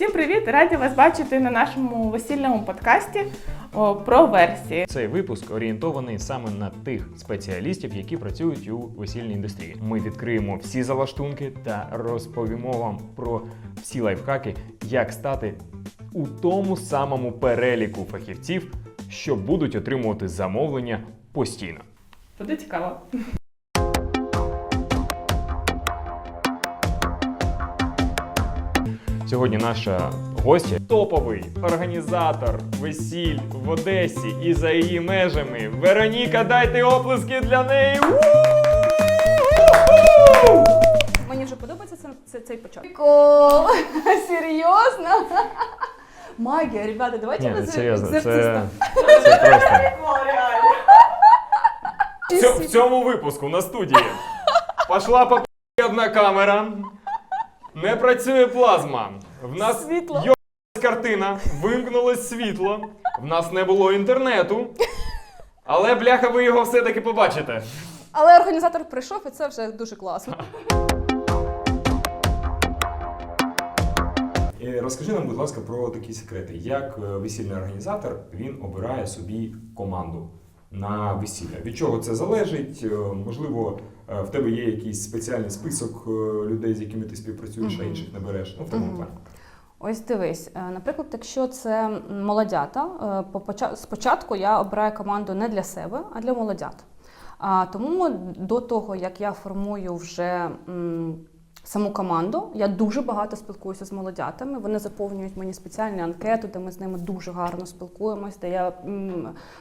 Всім привіт! Раді вас бачити на нашому весільному подкасті про версії. Цей випуск орієнтований саме на тих спеціалістів, які працюють у весільній індустрії. Ми відкриємо всі залаштунки та розповімо вам про всі лайфхаки, як стати у тому самому переліку фахівців, що будуть отримувати замовлення постійно. Буде цікаво. Сьогодні наша гостя топовий організатор весіль в Одесі і за її межами. Вероніка, дайте оплески для неї. Мені вже подобається це, це- цей початок. Прикол! Серйозно? Магія, ребята, давайте Ні, ми це серйозно, це, це просто. В цьо- В цьому випуску на студії пішла по одна камера, не працює плазма. В нас Світло. йобнулась картина, вимкнулось світло, в нас не було інтернету. Але бляха, ви його все-таки побачите. Але організатор прийшов, і це вже дуже класно. Е, Розкажи нам, будь ласка, про такі секрети. Як е, весільний організатор він обирає собі команду на весілля? Від чого це залежить? Е, Можливо, в тебе є якийсь спеціальний список е, людей, з якими ти співпрацюєш, а інших не береш. Ну, в Мгм. плані. Ось дивись, е, наприклад, якщо це молодята, е, по поча- спочатку я обираю команду не для себе, а для молодят. А, тому до того, як я формую вже саму команду, я дуже багато спілкуюся з молодятами. Вони заповнюють мені спеціальні анкети, де ми з ними дуже гарно спілкуємось, де я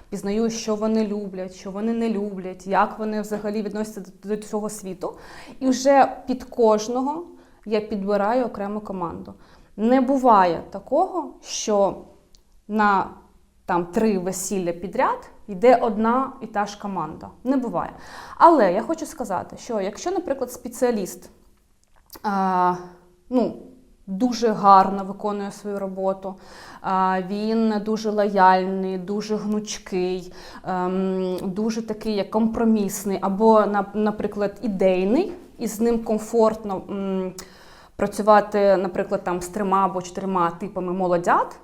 пізнаю, що вони люблять, що вони не люблять, як вони взагалі відносяться до, цього світу. І вже під кожного я підбираю окрему команду. Не буває такого, що на там три весілля підряд йде одна і та ж команда. Не буває. Але я хочу сказати, що якщо, наприклад, спеціаліст ну, дуже гарно виконує свою роботу, він дуже лояльний, дуже гнучкий, ем, дуже такий як компромісний, або, наприклад, ідейний, і з ним комфортно. працювати, наприклад, там з трьома або чотирма типами молодят,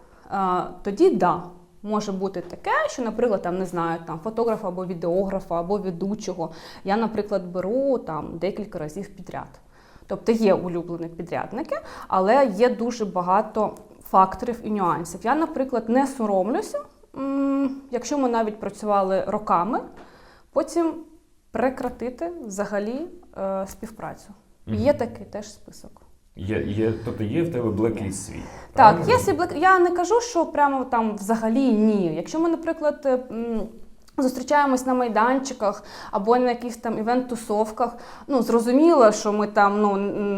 тоді да. Може бути таке, що, наприклад, там не знаю, там фотографа або відеографа, або ведучого. Я, наприклад, беру там декілька разів підряд. Тобто є улюблені підрядники, але є дуже багато факторів і нюансів. Я, наприклад, не соромлюся, якщо ми навіть працювали роками, потім прекратити взагалі е, співпрацю. Мгм. Є такий теж список. Є, є, тобто є в тебе блекліст свій. Так, правильно? є сіблик. Я не кажу, що прямо там взагалі ні. Якщо ми, наприклад, е, зустрічаємось на майданчиках або на якихось там івент-тусовках, ну зрозуміло, що ми там ну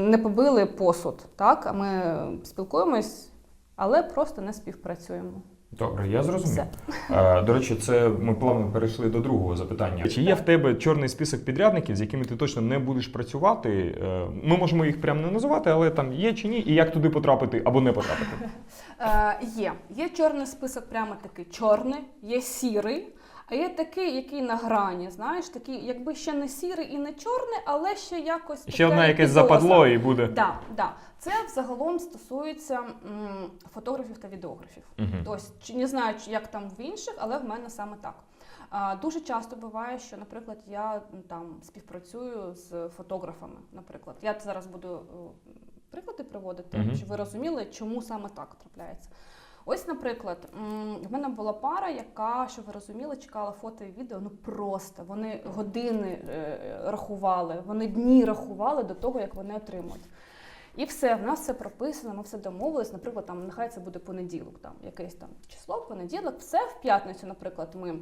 не побили посуд, так? А ми спілкуємось, але просто не співпрацюємо. Добре, я зрозумів. Все. Е, До речі, це ми плавно перейшли до другого запитання. Чи є в тебе чорний список підрядників, з якими ти точно не будеш працювати? Е, Ми можемо їх прямо не називати, але там є чи ні, і як туди потрапити або не потрапити. Е, є. Є чорний список, прямо такий чорний, є сірий, а є такий, який на грані. Знаєш, такий, якби ще не сірий і не чорний, але ще якось Ще таке одна якесь западло і буде. Да, да. Це взагалом стосується м, фотографів та відеографів. Ось чи не знаю, як там в інших, але в мене саме так. А, дуже часто буває, що, наприклад, я там співпрацюю з фотографами. Наприклад, я зараз буду приклади приводити, Мгм. щоб ви розуміли, чому саме так трапляється. Ось, наприклад, в мене була пара, яка, щоб ви розуміли, чекала фото і відео. Ну просто вони години е, рахували, вони дні рахували до того, як вони отримують. І все, в нас все прописано, ми все домовились. Наприклад, там нехай це буде понеділок, там якесь там число, понеділок, все в п'ятницю, наприклад, ми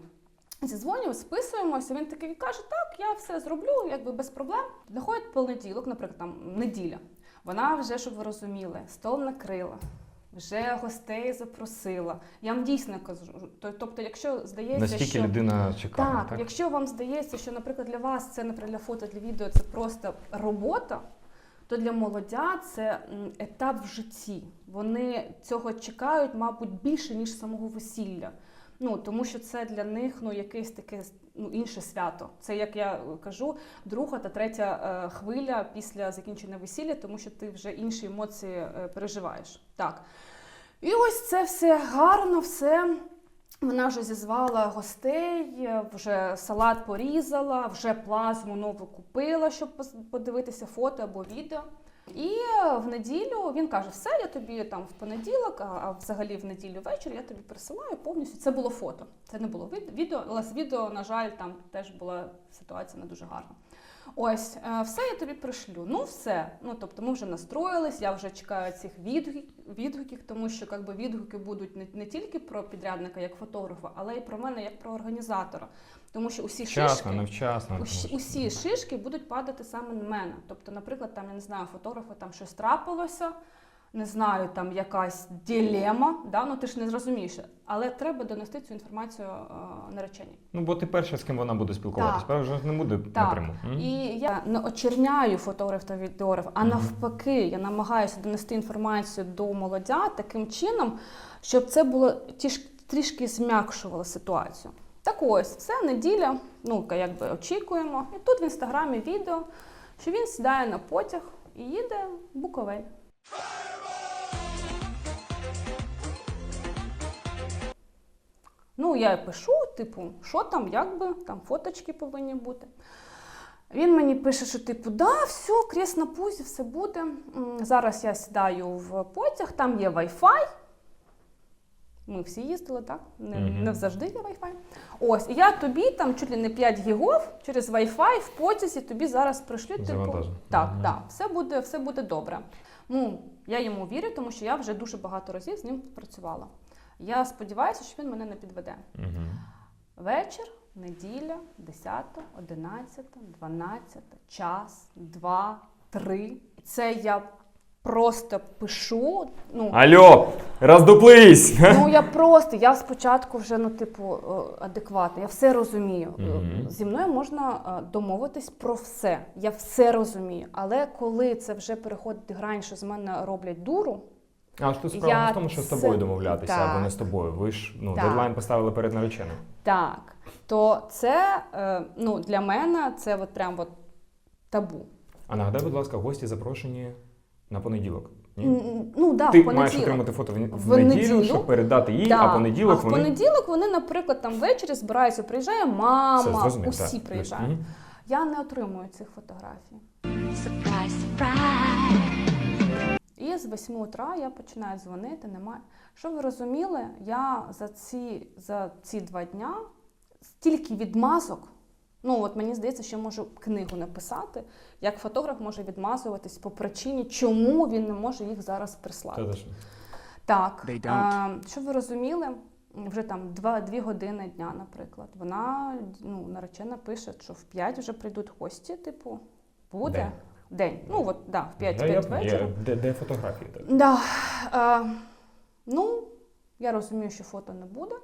зідзвонюємо, списуємося. Він такий каже: так, я все зроблю, якби без проблем. Доходить понеділок, наприклад, там неділя. Вона вже, щоб ви розуміли, стол накрила. Вже гостей запросила. Я вам дійсно кажу. То- Тобто, якщо здається, Наскільки що людина чекає, так, так? якщо вам здається, що, наприклад, для вас це, наприклад, для фото, для відео це просто робота, то для молодя це етап в житті. Вони цього чекають, мабуть, більше, ніж самого весілля. Ну тому що це для них ну якесь таке ну інше свято. Це як я кажу, друга та третя е, хвиля після закінчення весілля, тому що ти вже інші емоції е, переживаєш. Так. І ось це все гарно, все. Вона вже зізвала гостей, вже салат порізала, вже плазму нову купила, щоб подивитися фото або відео. І в неділю він каже: все, я тобі там в понеділок, а, взагалі в неділю вечір я тобі присилаю повністю. Це було фото. Це не було від- відео, але з відео, на жаль, там теж була ситуація не дуже гарна. Ось, е, все я тобі пришлю. Ну, все. Ну, тобто ми вже настроїлись, я вже чекаю цих відгуків, відгуків тому що якби, відгуки будуть не, не тільки про підрядника як фотографа, але й про мене як про організатора. Тому що усі Вчасно, шишки. невчасно. Усі, усі шишки будуть падати саме на мене. Тобто, наприклад, там я не знаю, фотографа там щось трапилося, не знаю, там якась дилема, да? ну ти ж не зрозумієш. Але треба донести цю інформацію е, нареченій. Ну, бо ти перша, з ким вона буде спілкуватися. Правда, ж не буде Так. напряму. М? І я не очерняю фотограф та відеограф, а навпаки, я намагаюся донести інформацію до молодят таким чином, щоб це було тіш- трішки зм'якшувало ситуацію. Так ось, все, неділя, ну якби очікуємо. І тут в інстаграмі відео, що він сідає на потяг і їде в Буковель. Ну, я пишу, типу, що там, як би, там фоточки повинні бути. Він мені пише, що типу, да, все, крест на пузі, все буде. Зараз я сідаю в потяг, там є Wi-Fi. Ми всі їздили, так? Не, не завжди є Wi-Fi. Ось, і я тобі там чуть ли не 5 гігов через Wi-Fi в потязі тобі зараз пришлю. Типу, так, Мгм. так, все буде, все буде добре. Ну, я йому вірю, тому що я вже дуже багато разів з ним працювала. Я сподіваюся, що він мене не підведе. Мгм. Вечір, неділя, 10, 11, 12, час, 2, 3. Це я просто пишу. Ну, Алло, роздуплись! ну я просто, я спочатку вже, ну, типу, е, адекватна, я все розумію. Мгм. Зі мною можна е, домовитись про все. Я все розумію. Але коли це вже переходить грань, що з мене роблять дуру, А ж тут справа Я не в тому, що з тобою домовлятися Так. або не з тобою. Ви ж ну, Так. дедлайн поставили перед нареченим. так, то це е, ну, для мене це от прям от табу. А нагадай, будь ласка, гості запрошені на понеділок. Ні? Ну, да, Ти в понеділок. маєш отримати фото в, в, В неділю, неділю. щоб передати їй, Да. а понеділок а в вони. понеділок вони, наприклад, там ввечері збираються, приїжджає мама, усі так. приїжджають. Мгм. Я не отримую цих фотографій. Surprise, surprise. І з 8 утра я починаю дзвонити, немає. Щоб ви розуміли, я за ці, за ці два дня стільки відмазок. Ну, от мені здається, що можу книгу написати, як фотограф може відмазуватись по причині, чому він не може їх зараз прислати. Та, та що? Так, They а, щоб ви розуміли, вже там два, дві години дня, наприклад, вона ну, наречена пише, що в 5 вже прийдуть гості, типу, буде День. день. Ну, от, да, в 5 Я- я- 5 вечора. я- Де, де фотографії? Так? Да. Е, ну, я розумію, що фото не буде.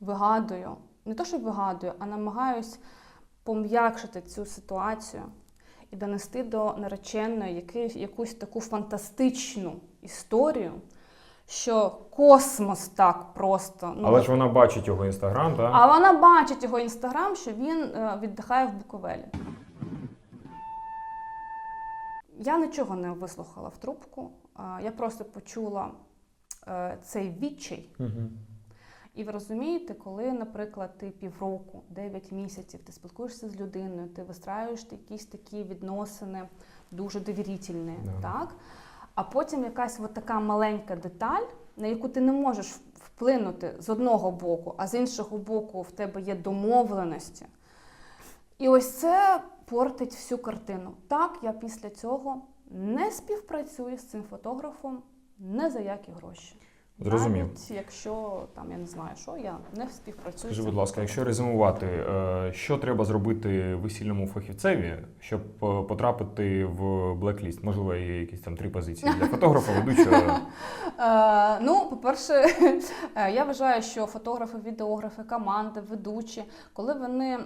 Вигадую, не то, що вигадую, а намагаюсь пом'якшити цю ситуацію і донести до нареченої який, якусь таку фантастичну історію, що космос так просто. Ну, Але ж вона бачить його інстаграм, так? а вона бачить його інстаграм, що він е, віддихає в Буковелі. Я нічого не вислухала в трубку. Я просто почула е, цей відчай. І ви розумієте, коли, наприклад, ти півроку, 9 місяців, ти спілкуєшся з людиною, ти вистраюєш якісь такі відносини дуже довірительні, Да. так? А потім якась от така маленька деталь, на яку ти не можеш вплинути з одного боку, а з іншого боку в тебе є домовленості. І ось це портить всю картину. Так, я після цього не співпрацюю з цим фотографом не за які гроші. Зрозумів. Навіть якщо там я не знаю, що я не співпрацюю. Скажи, будь ласка, якщо резюмувати, е, що треба зробити весільному фахівцеві, щоб е, потрапити в блекліст? Можливо, є якісь там три позиції для фотографа, ведучого. Е, ну, по-перше, я вважаю, що фотографи, відеографи, команди, ведучі, коли вони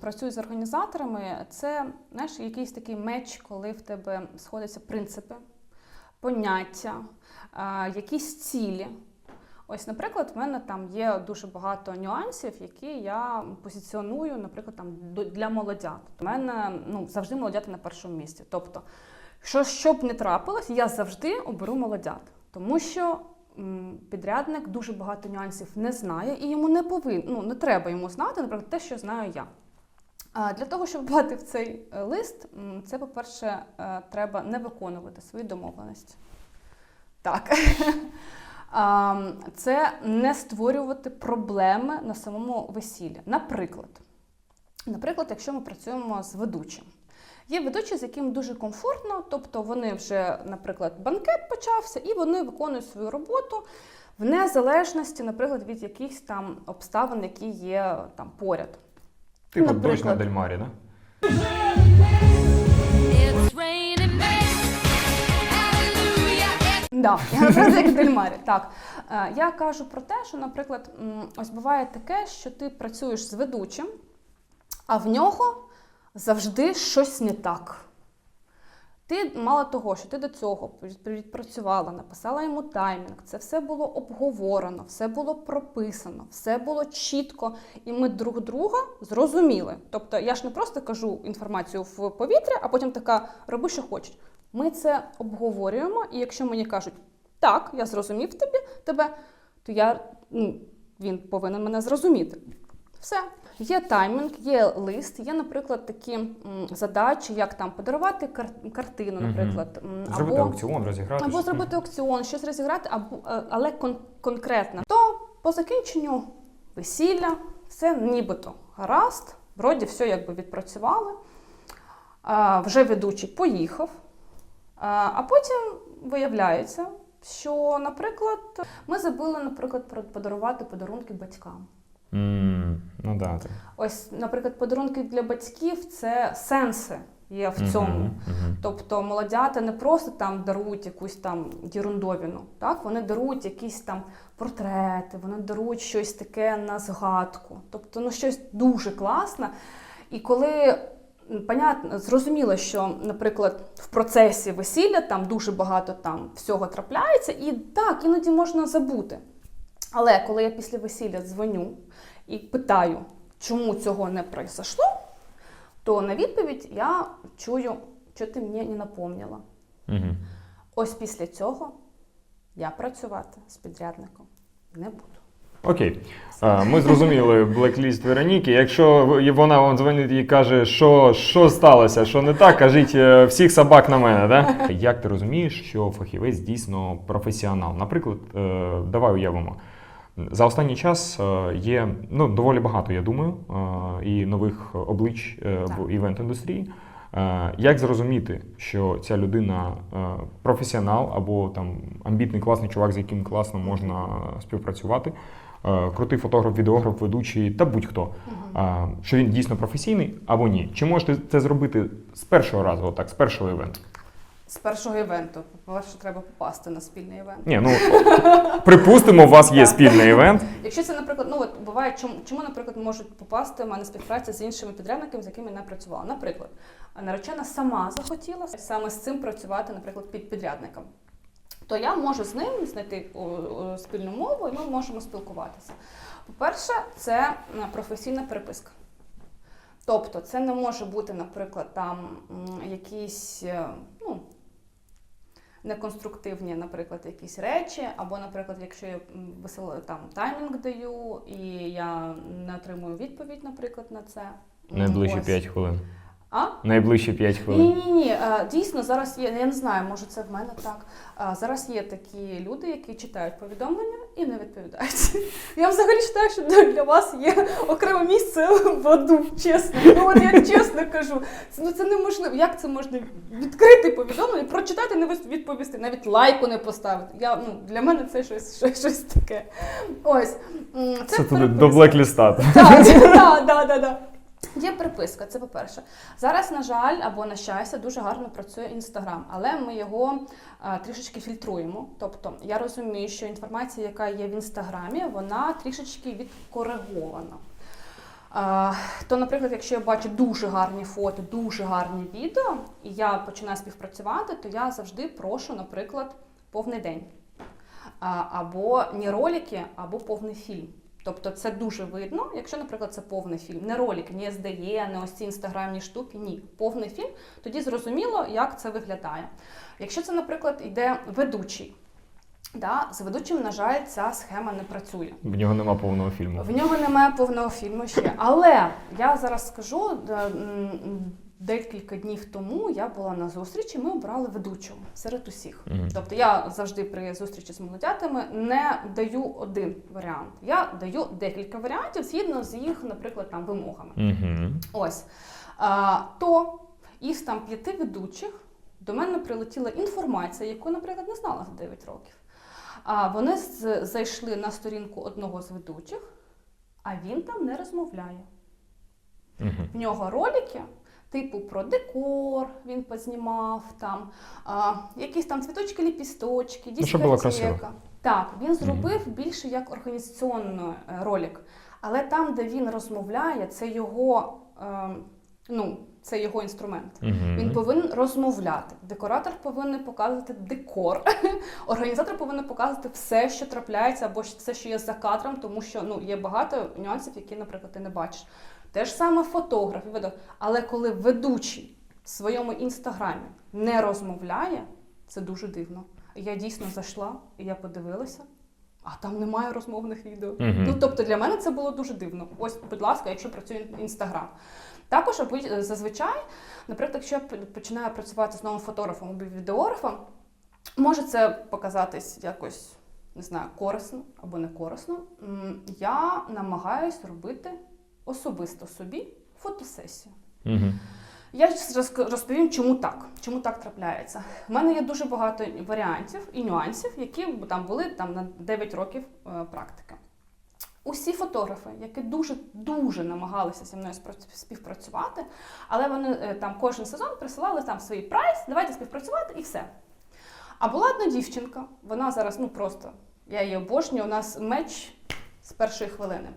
працюють з організаторами, це знаєш, якийсь такий меч, коли в тебе сходяться принципи, поняття, якісь цілі. Ось, наприклад, в мене там є дуже багато нюансів, які я позиціоную, наприклад, там для молодят. У мене ну, завжди молодята на першому місці. Тобто, що, що б не трапилось, я завжди оберу молодят. Тому що м, підрядник дуже багато нюансів не знає, і йому не повин, ну, не треба йому знати, наприклад, те, що знаю я. А Для того, щоб подати в цей е, лист, це, по-перше, е, треба не виконувати свої домовленості. Так. Це не створювати проблеми на самому весіллі. Наприклад, наприклад, якщо ми працюємо з ведучим. Є ведучі, з яким дуже комфортно, тобто вони вже, наприклад, банкет почався, і вони виконують свою роботу в незалежності, наприклад, від якихось там обставин, які є там поряд. Типу дощ на. Дельмарі, да? Да, я як Дельмарі. Так. Е, Я кажу про те, що, наприклад, ось буває таке, що ти працюєш з ведучим, а в нього завжди щось не так. Ти мало того, що ти до цього відпрацювала, написала йому таймінг, це все було обговорено, все було прописано, все було чітко, і ми друг друга зрозуміли. Тобто я ж не просто кажу інформацію в повітря, а потім така роби, що хочеш. Ми це обговорюємо, і якщо мені кажуть, так, я зрозумів тобі, тебе, то я, ну, він повинен мене зрозуміти. Все. Є таймінг, є лист, є, наприклад, такі м, задачі, як там подарувати кар- картину, наприклад, м, Зробити або, аукціон, розіграти. або щось. зробити аукціон, щось розіграти, або, е, але кон- конкретно. То по закінченню весілля все нібито гаразд, вроді все якби відпрацювали. А, вже ведучий поїхав. А, потім виявляється, що, наприклад, ми забули, наприклад, подарувати подарунки батькам. М, Ну да, так. Ось, наприклад, подарунки для батьків це сенси є в цьому. Мгм, мгм. Тобто молодята не просто там дарують якусь там єрундовіну, так? вони дарують якісь там портрети, вони дарують щось таке на згадку. Тобто ну, щось дуже класне. І коли понятно, зрозуміло, що, наприклад, в процесі весілля там дуже багато там всього трапляється, і так, іноді можна забути. Але коли я після весілля дзвоню і питаю, чому цього не произошло, то на відповідь я чую, що ти мені не напомнила. Мгм. Ось після цього я працювати з підрядником не буду. Окей, А, ми зрозуміли блекліст Вероніки. Якщо ви- вона вам дзвонить і каже, що, що сталося, що не так, кажіть е, всіх собак на мене. Да? Як ти розумієш, що фахівець дійсно професіонал? Наприклад, е, давай уявимо. За останній час е, є ну, доволі багато, я думаю, е, і нових облич е, Так. в івент-індустрії. Е, Як зрозуміти, що ця людина е, професіонал або там амбітний класний чувак, з яким класно можна співпрацювати, крутий фотограф, відеограф, ведучий та будь-хто, е, що він дійсно професійний або ні? Чи можете це зробити з першого разу, отак, з першого івенту? З першого івенту, по-перше, треба попасти на спільний івент. Ні, ну припустимо, у вас є спільний івент. Якщо це, наприклад, ну от буває, чому, чому, наприклад, можуть попасти в мене співпраця з іншими підрядниками, з якими я не працювала. Наприклад, наречена сама захотіла саме з цим працювати, наприклад, під підрядником. То я можу з ним знайти спільну мову, і ми можемо спілкуватися. По-перше, це професійна переписка. Тобто, це не може бути, наприклад, там якісь е, ну, неконструктивні, наприклад, якісь речі, або, наприклад, якщо я весело там таймінг даю, і я не отримую відповідь, наприклад, на це. Найближчі ось. 5 хвилин. А? Найближчі 5 хвилин. ні, ні. ні. Дійсно, зараз є. Я не знаю, може це в мене так. Зараз є такі люди, які читають повідомлення і не відповідають. Я взагалі вважаю, що для вас є окреме місце в аду, чесно. Ну от я чесно кажу, це, ну, це неможливо. Як це можна відкрити повідомлення, прочитати, не відповісти, навіть лайку не поставити. Я, ну, для мене це щось, щось, щось таке. Ось. Це, Це туди до блекліста. Так, так, так, так, так. Є приписка, це по-перше. Зараз, на жаль, або на щастя, дуже гарно працює інстаграм, але ми його а, трішечки фільтруємо. Тобто я розумію, що інформація, яка є в інстаграмі, вона трішечки відкоригована. А, то, наприклад, якщо я бачу дуже гарні фото, дуже гарні відео, і я починаю співпрацювати, то я завжди прошу, наприклад, повний день. а, або не ролики, або повний фільм. Тобто це дуже видно, якщо, наприклад, це повний фільм, не ролик, не SDE, не ось ці інстаграмні штуки, ні, повний фільм, тоді зрозуміло, як це виглядає. Якщо це, наприклад, йде ведучий, да, з ведучим, на жаль, ця схема не працює. В нього нема повного фільму. В нього немає повного фільму ще. Але я зараз скажу, м, декілька днів тому я була на зустрічі, ми обрали ведучого серед усіх. Мгм. Тобто я завжди при зустрічі з молодятами не даю один варіант. Я даю декілька варіантів згідно з їх, наприклад, там вимогами. Угу. Ось. А, то із там п'яти ведучих до мене прилетіла інформація, яку, наприклад, не знала за 9 років. А вони зайшли на сторінку одного з ведучих, а він там не розмовляє. Угу. В нього ролики, типу про декор, він познімав там, а, якісь там цвіточки, ліпісточки, Ну, дискотека. Так, він зробив більше як організаційний е, ролик. Але там, де він розмовляє, це його, е, ну, це його інструмент. Він Угу. повинен розмовляти. Декоратор повинен показувати декор. Організатор повинен показувати все, що трапляється, або все, що є за кадром, тому що ну, є багато нюансів, які, наприклад, ти не бачиш. Те ж саме фотограф Але коли ведучий в своєму інстаграмі не розмовляє, це дуже дивно. Я дійсно зайшла і я подивилася. А там немає розмовних відео. Мгм. Ну тобто для мене це було дуже дивно. Ось, будь ласка, якщо працює інстаграм. Також зазвичай, наприклад, якщо я починаю працювати з новим фотографом або відеографом, може це показатись якось не знаю, корисно або не корисно. Я намагаюсь робити особисто собі фотосесію. Угу. Я розповім, чому так. Чому так трапляється. У мене є дуже багато варіантів і нюансів, які там були там на 9 років е, практики. Усі фотографи, які дуже дуже намагалися зі мною співпрацювати, але вони е, там кожен сезон присилали там свій прайс, давайте співпрацювати і все. А була одна дівчинка, вона зараз ну просто я її обожнюю. У нас меч з першої хвилини.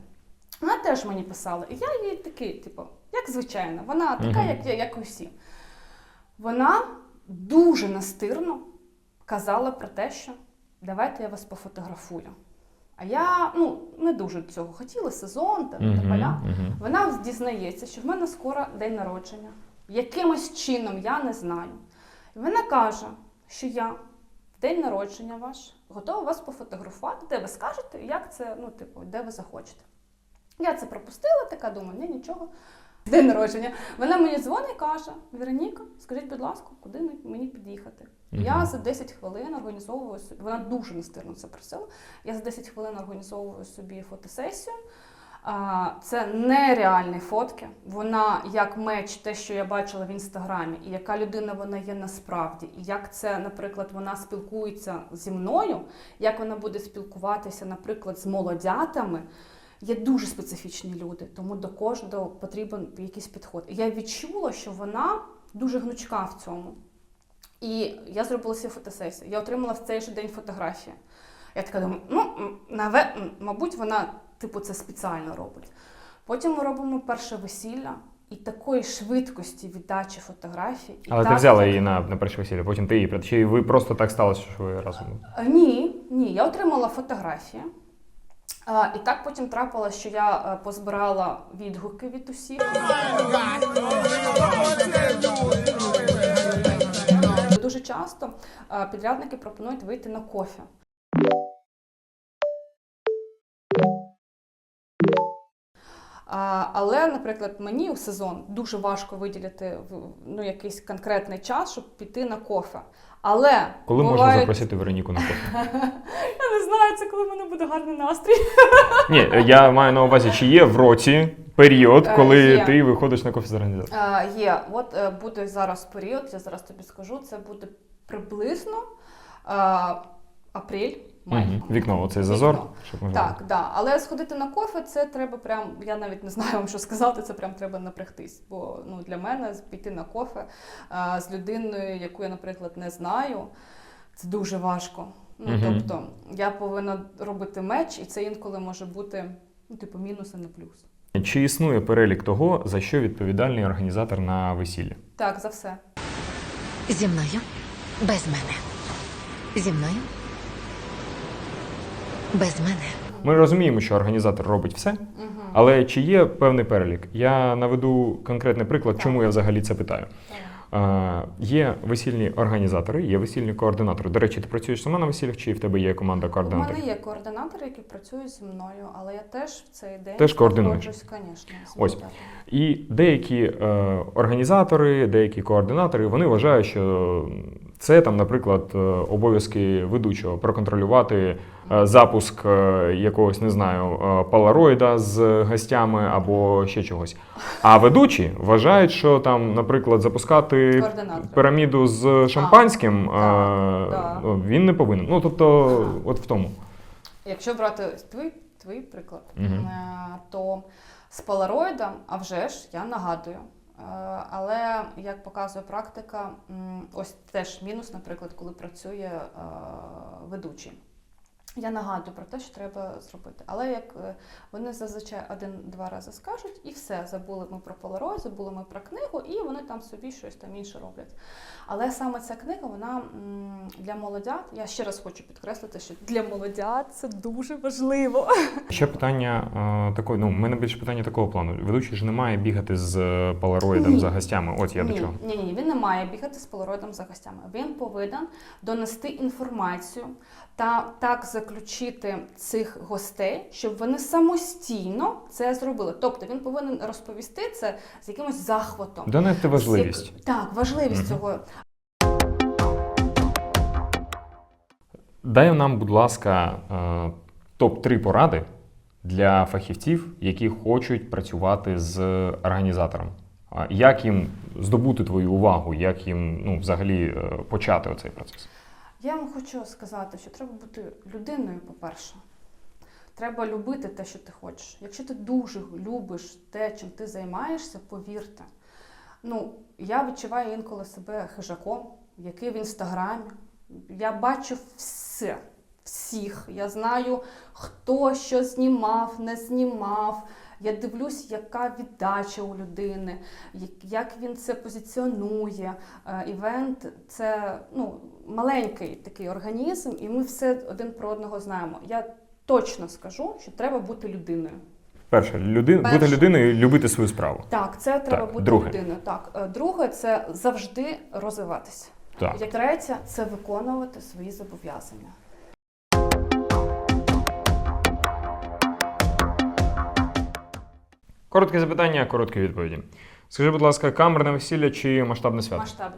Вона теж мені писала, і я їй такий, типу, як звичайно, вона така, як, я- як усі. Вона дуже настирно казала про те, що давайте я вас пофотографую. А я ну, не дуже цього хотіла, сезон Угу. тополя. Угу. Вона дізнається, що в мене скоро день народження. Якимось чином я не знаю. І вона каже, що я в день народження ваш готова вас пофотографувати, де ви скажете, як це, ну, типу, де ви захочете. Я це пропустила, така думаю, ні, нічого. День народження. Вона мені дзвонить і каже: Вероніка, скажіть, будь ласка, куди мені під'їхати? Я за 10 хвилин організовую собі. Вона дуже настирно це просила. Я за 10 хвилин організовую собі фотосесію. Це нереальні фотки. Вона як меч, те, що я бачила в інстаграмі, і яка людина вона є насправді, і як це, наприклад, вона спілкується зі мною, як вона буде спілкуватися, наприклад, з молодятами. Є дуже специфічні люди, тому до кожного потрібен якийсь підход. І я відчула, що вона дуже гнучка в цьому. І я зробила свою фотосесію. Я отримала в цей же день фотографії. Я така думаю, ну, наве, мабуть, вона типу це спеціально робить. Потім ми робимо перше весілля, і такої швидкості віддачі фотографій. І Але ти так, взяла її на, на перше весілля, потім ти її Чи ви просто так сталося, що ви разом? Ні, ні, я отримала фотографії. А, і так потім трапилось, що я е, позбирала відгуки від усіх. Дуже часто е, підрядники пропонують вийти на кофе. Але, наприклад, мені у сезон дуже важко виділити ну, якийсь конкретний час, щоб піти на кофе. Але Коли можна запросити Вероніку на кофе? Я не знаю, це коли в мене буде гарний настрій. Ні, я маю на увазі, чи є в році період, Е, коли є. ти виходиш на кофе з організатором? Е, є, от е, буде зараз період, я зараз тобі скажу, це буде приблизно апрель, Угу. Вікно, оцей зазор. Вікно. Щоб ми Так, да. але сходити на кофе, це треба прям, я навіть не знаю вам, що сказати, це прям треба напрягтись. Бо ну, для мене піти на кофе е, з людиною, яку я, наприклад, не знаю, це дуже важко. Ну, Мгм. Тобто я повинна робити меч, і це інколи може бути ну, типу, мінус, а не плюс. Чи існує перелік того, за що відповідальний організатор на весіллі? Так, за все. Зі мною без мене. Зі мною Без мене. Ми розуміємо, що організатор робить все, але чи є певний перелік? Я наведу конкретний приклад, чому я взагалі це питаю. Є весільні організатори, є весільні координатори. До речі, ти працюєш сама на весіллях, чи в тебе є команда У мене є координатори, які працюють зі мною, але я теж в цей день Теж координуєш? звісно, Ось. І деякі е, організатори, деякі координатори, вони вважають, що це там, наприклад, е, обов'язки ведучого проконтролювати запуск е, якогось, не знаю, е, палароїда з гостями або ще чогось. А ведучі вважають, що там, наприклад, запускати піраміду з шампанським е, ну, він не повинен. Ну тобто, Ага. от в тому. Якщо брати твій, твій приклад, е, то з полароїдом, а вже ж я нагадую. Е, Але як показує практика, ось теж мінус, наприклад, коли працює е, ведучий. Я нагадую про те, що треба зробити. Але як е, вони зазвичай один-два рази скажуть, і все, забули ми про полароїд, забули ми про книгу, і вони там собі щось там інше роблять. Але саме ця книга, вона для молодят. Я ще раз хочу підкреслити, що для молодят це дуже важливо. Ще питання е, такої, ну, в мене більше питання такого плану. Ведучий ж не має бігати з полароїдом Ні. за гостями. От я до чого. ні, ні, він не має бігати з полароїдом за гостями. Він повинен донести інформацію та так заключити цих гостей, щоб вони самостійно це зробили. Тобто він повинен розповісти це з якимось захватом. Донести важливість. З як- Так, важливість Мгм. цього. Дай нам, будь ласка, е, топ-3 поради для фахівців, які хочуть працювати з організатором. Як їм здобути твою увагу, як їм ну, взагалі е, почати оцей процес? Я вам хочу сказати, що треба бути людиною, по-перше. Треба любити те, що ти хочеш. Якщо ти дуже любиш те, чим ти займаєшся, повірте. Ну, я відчуваю інколи себе хижаком, який в інстаграмі. Я бачу все, всіх. Я знаю, хто що знімав, не знімав. Я дивлюсь, яка віддача у людини, як- він це позиціонує. Е, Івент це ну, маленький такий організм, і ми все один про одного знаємо. Я точно скажу, що треба бути людиною. Перше, люди, бути людиною і любити свою справу. Так, це треба Так, бути друге. людиною. Так, Е, друге це завжди розвиватися. Так. Як третє, це виконувати свої зобов'язання. Коротке запитання, короткі відповіді. Скажи, будь ласка, камерне весілля чи масштабне свято? Масштабно.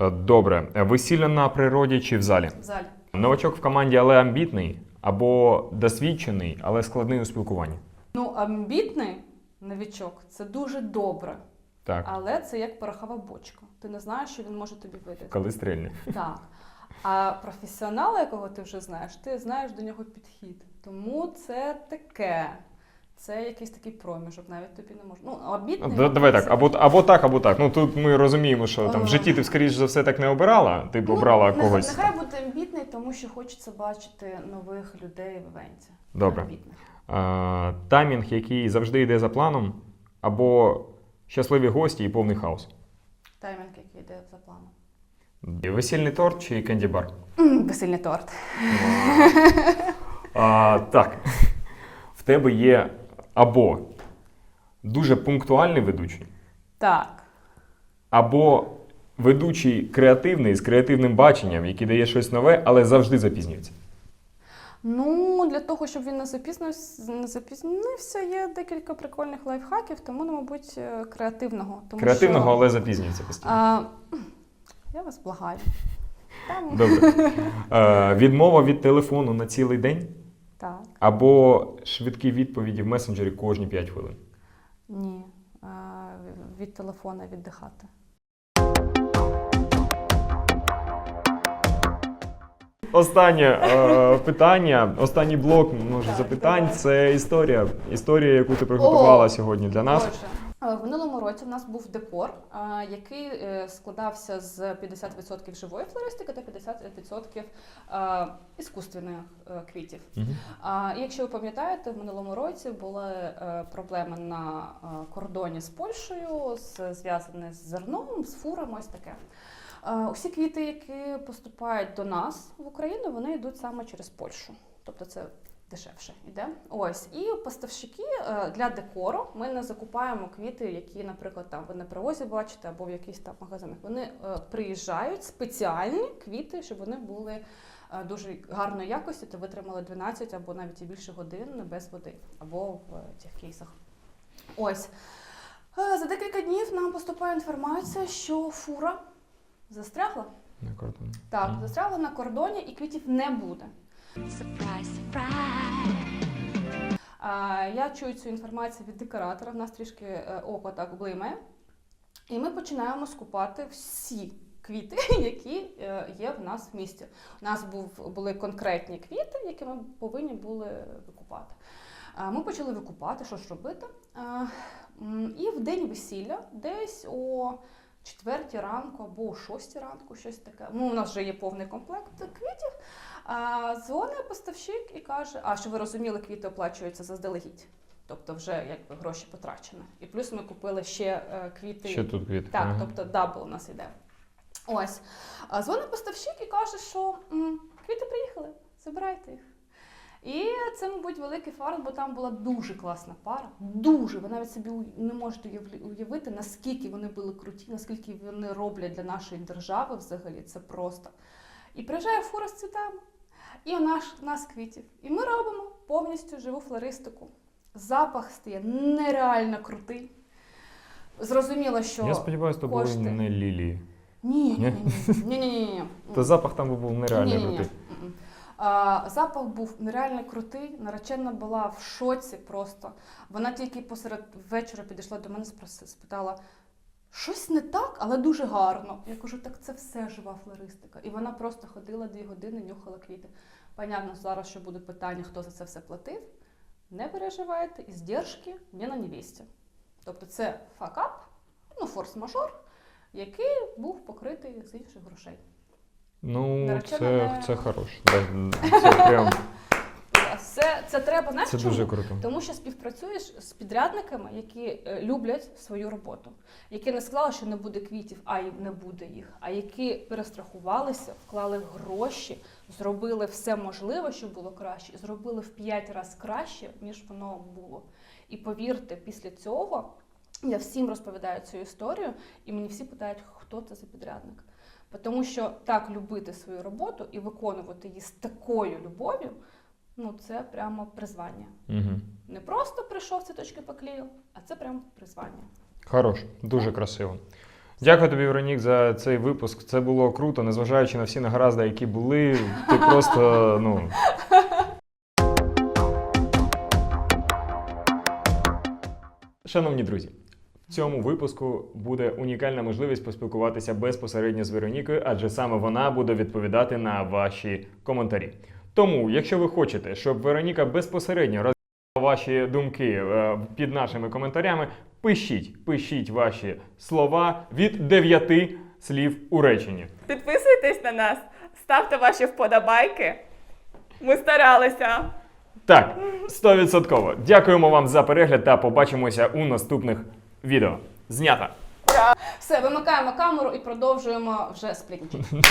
Е, Добре. Весілля на природі чи в залі? В залі. Новачок в команді, але амбітний, або досвідчений, але складний у спілкуванні. Ну, амбітний новічок це дуже добре, Так, але це як порохова бочка. Ти не знаєш, що він може тобі видати. коли стрільне. Так. А професіонала, якого ти вже знаєш, ти знаєш до нього підхід. Тому це таке. Це якийсь такий проміжок, навіть тобі не можна. Ну, обідний. Да- Давай так, або, або так, або так. Ну тут ми розуміємо, що там в житті ти, скоріш за все, так не обирала, ти б обрала нехай- когось. Нехай буде амбітний, тому що хочеться бачити нових людей в івенті. Добре. Амбітних. А, таймінг, який завжди йде за планом, або щасливі гості і повний хаос. Таймінг, який йде за планом. Весільний торт чи кенді-бар? Весільний торт. А, так. В тебе є або дуже пунктуальний ведучий, Так. або ведучий креативний з креативним баченням, який дає щось нове, але завжди запізнюється. Ну, для того, щоб він не запізнився, не запізнився, є декілька прикольних лайфхаків, тому, ну, мабуть, е, креативного. Тому Креативного, що, але запізнюється постійно. а, я вас благаю. Там, Добре. Е, відмова від телефону на цілий день, або швидкі відповіді в месенджері кожні 5 хвилин. ні. Від телефона віддихати. Останнє е, питання, останній блок може запитань це історія. Історія, яку ти приготувала О! сьогодні для нас. Отже, е, в минулому році в нас був декор, який е, складався з 50% живої флористики та 50% е, іскусственних е, квітів. Мгм. А якщо ви пам'ятаєте, в минулому році були е, проблеми на кордоні з Польщею, зв'язані з зерном, з фурами, ось таке. Усі квіти, які поступають до нас в Україну, вони йдуть саме через Польщу. тобто це дешевше йде. Ось і поставщики е, для декору ми не закупаємо квіти, які, наприклад, там ви на привозі бачите або в якихось там магазинах. Вони е, приїжджають спеціальні квіти, щоб вони були е, дуже гарної якості та витримали 12 або навіть і більше годин без води або в цих кейсах. Ось. За декілька днів нам поступає інформація, що фура застрягла. На кордоні. Так, застрягла на кордоні і квітів не буде. Surprise, surprise. Я чую цю інформацію від декоратора, в нас трішки око так блимає. І ми починаємо скупати всі квіти, які е, є в нас в місті. У нас був, були конкретні квіти, які ми повинні були викупати. Ми почали викупати, що ж робити. І в день весілля, десь о четвертій ранку або о шостій ранку, щось таке. Ну, у нас вже є повний комплект квітів. А, дзвонить поставщик і каже: а що ви розуміли, квіти оплачуються заздалегідь. Тобто вже якби гроші потрачені. І плюс ми купили ще е, квіти. Ще тут квіти. Так, Ага. тобто дабл у нас йде. Ось. А дзвонить поставщик і каже, що квіти приїхали, забирайте їх. І це, мабуть, великий фарт, бо там була дуже класна пара. Дуже. Ви навіть собі не можете уявити, наскільки вони були круті, наскільки вони роблять для нашої держави взагалі. Це просто. І приїжджає фура з цвітами, і у нас, квітів. І ми робимо повністю живу флористику. Запах стає нереально крутий. Зрозуміло, що. Я сподіваюся, то були кошти. не лілії. Ні, ні, ні, ні. То запах там був нереально Ні-ні-ні. крутий. А, запах був нереально крутий. Наречена була в шоці просто. Вона тільки посеред вечора підійшла до мене, спроси- спитала. Щось не так, але дуже гарно. Я кажу, так це все жива флористика. І вона просто ходила дві години, нюхала квіти. Понятно, зараз що буде питання, хто за це все платив. Не переживайте, іздержки не на невісті. Тобто це факап, ну форс-мажор, який був покритий з інших грошей. Ну, Наречена це, не- це хороше. Це прям Це, це треба знаєш це чому? дуже круто. Тому що співпрацюєш з підрядниками, які е, люблять свою роботу, які не сказали, що не буде квітів, а й не буде їх, а які перестрахувалися, вклали гроші, зробили все можливе, щоб було краще, і зробили в п'ять разів краще, ніж воно було. І повірте, після цього я всім розповідаю цю історію, і мені всі питають, хто це за підрядник. Тому що так любити свою роботу і виконувати її з такою любов'ю, ну це прямо призвання. Угу. Не просто прийшов цвіточки поклеїв, а це прям призвання. Хорош, дуже красиво. Дякую тобі, Веронік, за цей випуск. Це було круто, незважаючи на всі негаразди, які були. Ти просто, ну. Шановні друзі, в цьому випуску буде унікальна можливість поспілкуватися безпосередньо з Веронікою, адже саме вона буде відповідати на ваші коментарі. Тому, якщо ви хочете, щоб Вероніка безпосередньо роз ваші думки е, під нашими коментарями. Пишіть, пишіть ваші слова від дев'яти слів у реченні. Підписуйтесь на нас, ставте ваші вподобайки. Ми старалися. Так, 100%. Дякуємо вам за перегляд та побачимося у наступних відео. Знято! Все, вимикаємо камеру і продовжуємо вже сплітничати.